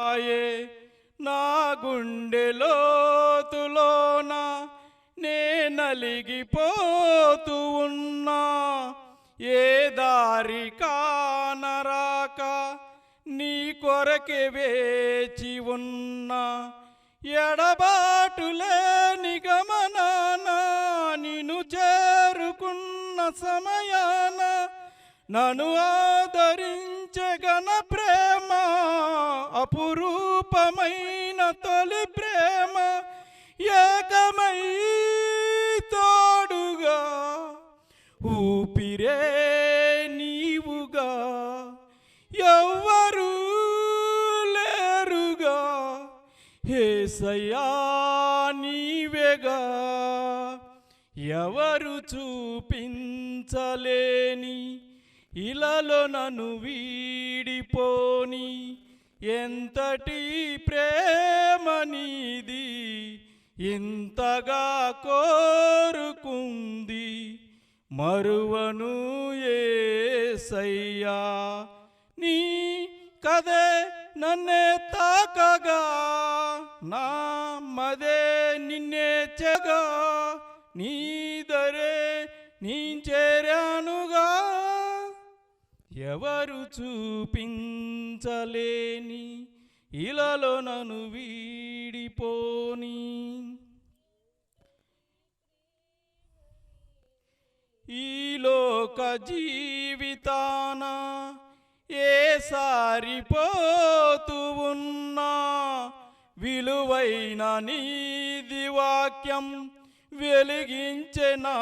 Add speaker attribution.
Speaker 1: ఆయే నా గుండెలోతులోన నే నలిగిపోతూ ఉన్నా. ఏ దారి కానరాక నీ కొరకే వేచి ఉన్నా. ఎడబాటులే నిగమనాన నిన్ను చేరుకున్న సమయాన నన్ను ఆదరించగన ప్రేమ అపురూపమైన తొలి ప్రేమ ఏకమై తోడుగా ఊపిరే నీవుగా ఎవ్వరు లేరుగా. హేసయ్యా నీవేగా. ఎవరు చూపించలేని ఇలలో నన్ను వీడిపోని ఎంతటి ప్రేమ నీది ఇంతగా కోరుకుంది మరువను ఏసయ్యా. నీ కదే నన్నే తాకగా నా మదే నిన్నే చెగా. నీ దరే నీ చేరానుగా ఎవరు చూపించలేని ఇలాలో నన్ను వీడిపోని. ఈ లోక జీవితాన ఏ సారిపోతూ విలువైన నీది వాక్యం వెలిగించెనా